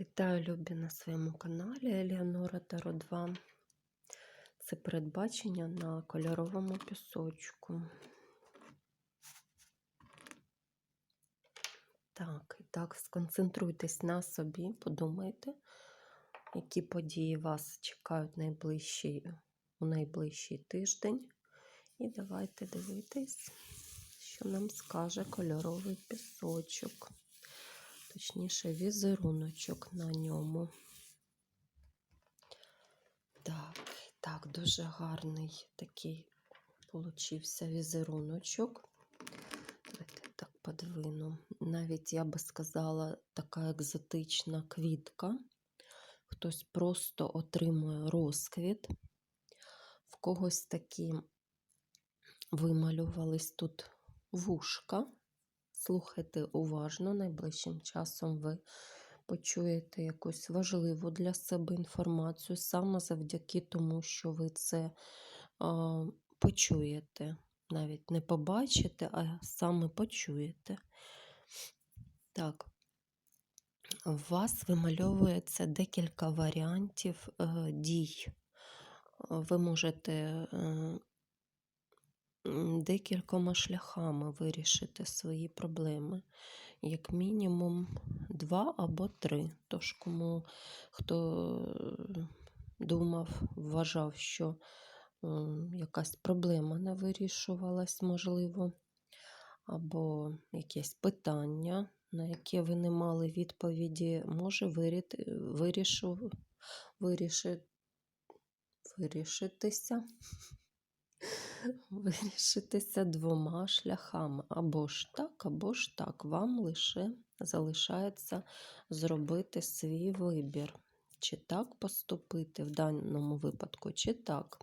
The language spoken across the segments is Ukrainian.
Вітаю, любі, на своєму каналі Еліонора Таро 2. Це передбачення на кольоровому пісочку. Так, і так, сконцентруйтесь на собі, подумайте, які події вас чекають найближчий, у найближчий тиждень. І давайте дивитись, що нам скаже кольоровий пісочок точніше, візеруночок на ньому. Так, так, дуже гарний такий получився візеруночок. Давайте так подвину. Навіть, я би сказала, така екзотична квітка. Хтось просто отримує розквіт. В когось такі вималювались тут вушка. Слухайте уважно, найближчим часом ви почуєте якусь важливу для себе інформацію, саме завдяки тому, що ви це а, почуєте. Навіть не побачите, а саме почуєте. Так, у вас вимальовується декілька варіантів е, дій. Ви можете е, декількома шляхами вирішити свої проблеми. Як мінімум два або три. Тож, кому хто думав, вважав, що якась проблема не вирішувалась, можливо, або якесь питання, на яке ви не мали відповіді, може вирішу, вирішити, вирішитися вирішитися двома шляхами. Або ж так, або ж так. Вам лише залишається зробити свій вибір. Чи так поступити в даному випадку, чи так.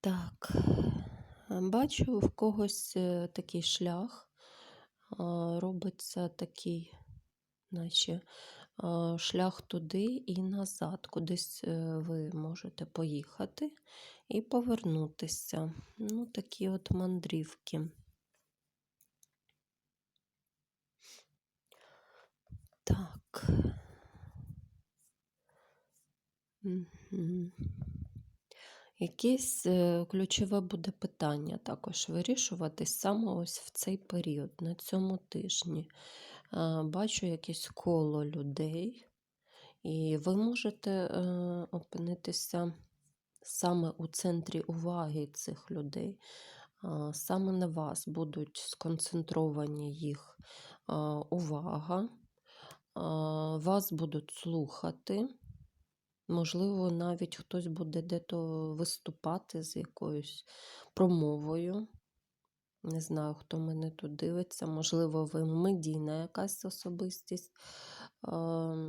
Так, бачу, в когось е, такий шлях робиться такий, наче шлях туди і назад. Кудись е, ви можете поїхати і повернутися. Ну, такі от мандрівки. Так. Якесь е, ключове буде питання також вирішуватись саме ось в цей період, на цьому тижні бачу якесь коло людей, і ви можете е, опинитися саме у центрі уваги цих людей. Саме на вас будуть сконцентровані їх увага, вас будуть слухати. Можливо, навіть хтось буде дето виступати з якоюсь промовою. Не знаю, хто мене тут дивиться, можливо, ви медійна якась особистість.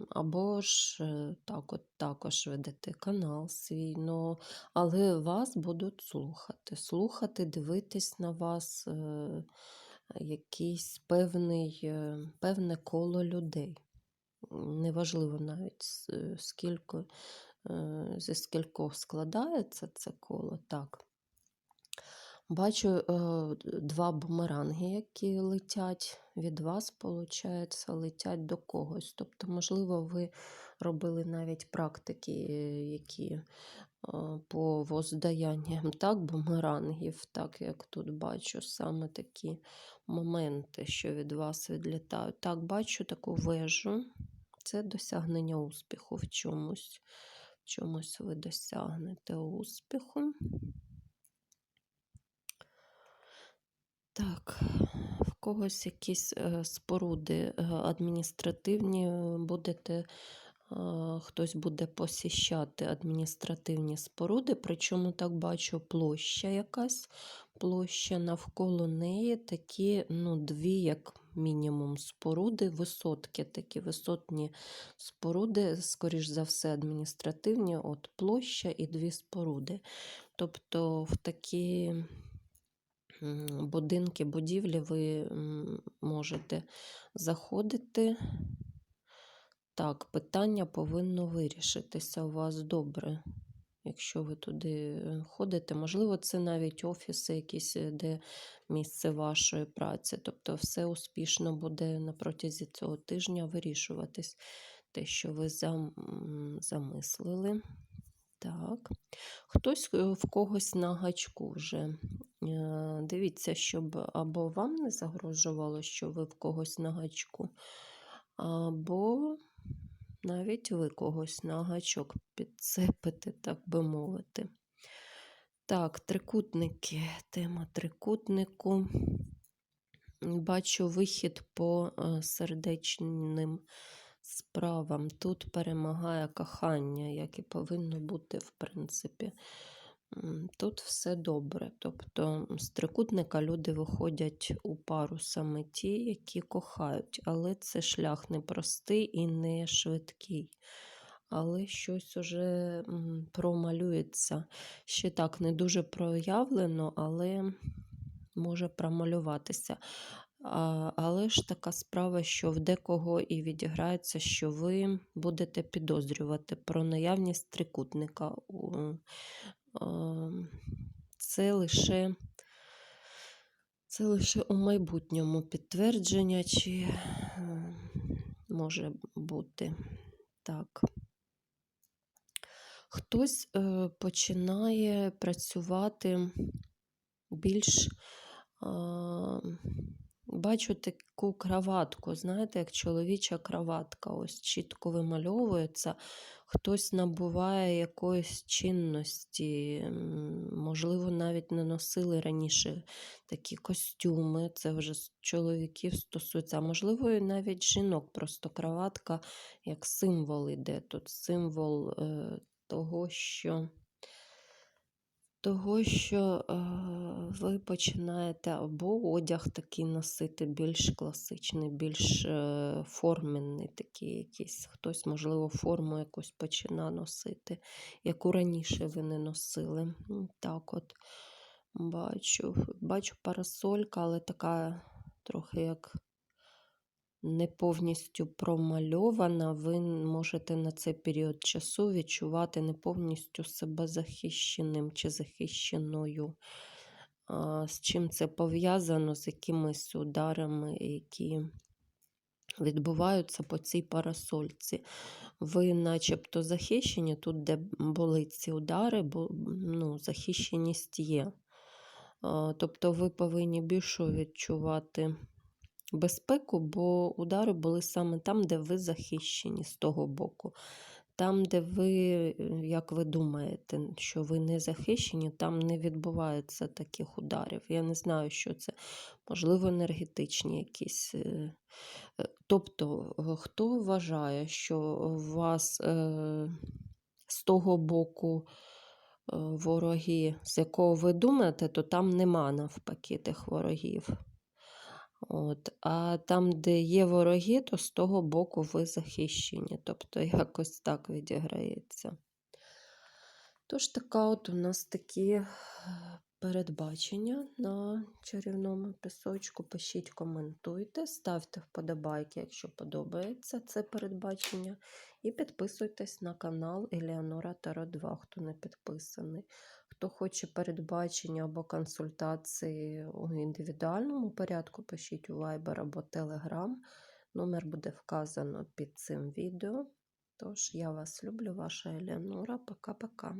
Або ж е, так от також ведете канал свій, ну, але вас будуть слухати. Слухати, дивитись на вас е, якийсь певний, е, певне коло людей. Неважливо навіть скільки, зі скількох складається це коло. так. Бачу е, два бумеранги, які летять від вас, виходить, летять до когось. Тобто, можливо, ви робили навіть практики, які е, по воздаянням так, бумерангів, так як тут бачу саме такі моменти, що від вас відлітають. Так, бачу таку вежу. Це досягнення успіху в чомусь. В чомусь ви досягнете успіху. Так, в когось якісь е, споруди е, адміністративні будете, е, хтось буде посіщати адміністративні споруди, причому так бачу площа якась, площа навколо неї такі ну, дві, як мінімум, споруди, висотки, такі висотні споруди, скоріш за все, адміністративні, от площа і дві споруди. Тобто в такі будинки, будівлі ви можете заходити. Так, питання повинно вирішитися у вас добре. якщо ви туди е, ходите. Можливо, це навіть офіси, якісь, е, де місце вашої праці. Тобто, все успішно буде на протязі цього тижня вирішуватись те, що ви замислили. Так. Хтось е, в когось на гачку вже. Е, Дивіться, щоб або вам не загрожувало, що ви в когось на гачку, або навіть ви когось на гачок підцепите, так би мовити. Так, трикутники. Тема трикутнику. Бачу вихід по е, сердечним справам. Тут перемагає кохання, як і повинно бути, в принципі. Тут все добре. Тобто з трикутника люди виходять у пару саме ті, які кохають, але це шлях не простий і не швидкий. Але щось уже промалюється. Ще так не дуже проявлено, але може промалюватися. Але ж така справа, що в декого і відіграється, що ви будете підозрювати про наявність трикутника. Це лише, це лише у майбутньому підтвердження, чи е, може бути так. Хтось е, починає працювати більш. Бачу таку краватку, знаєте, як чоловіча краватка, ось чітко вимальовується. Хтось набуває якоїсь чинності, можливо, навіть не носили раніше такі костюми, це вже чоловіків стосується, а можливо, і навіть жінок, просто краватка як символ іде тут, символ е, того, що того, що е, ви починаєте або одяг такий носити, більш класичний, більш е, форменний такий якийсь. Хтось, можливо, форму якусь почина носити, яку раніше ви не носили. Так от бачу. Бачу парасолька, але така трохи як не повністю промальована, ви можете на цей період часу відчувати не повністю себе захищеним чи захищеною. З чим це пов'язано, з якимись ударами, які відбуваються по цій парасольці. Ви начебто захищені, тут, де були ці удари, бо ну, захищеність є. Тобто ви повинні більше відчувати безпеку, бо удари були саме там, де ви захищені з того боку. Там, де ви, е, як ви думаєте, що ви не захищені, там не відбувається таких ударів. Я не знаю, що це. Можливо, енергетичні якісь. е, е, Тобто, хто вважає, що вас з того боку вороги, з якого ви думаєте, то там нема навпаки тих ворогів. От. А там, де є вороги, то з того боку ви захищені. Тобто якось так відіграється. Тож така от у нас такі передбачення на чарівному пісочку. Пишіть, коментуйте, ставте вподобайки, якщо подобається це передбачення. І підписуйтесь на канал Еліанора Таро 2, хто не підписаний. Хто хоче передбачення або консультації у індивідуальному порядку, пишіть у Viber або Telegram. Номер буде вказано під цим відео. Тож, я вас люблю, ваша Еліанора. Пока-пока.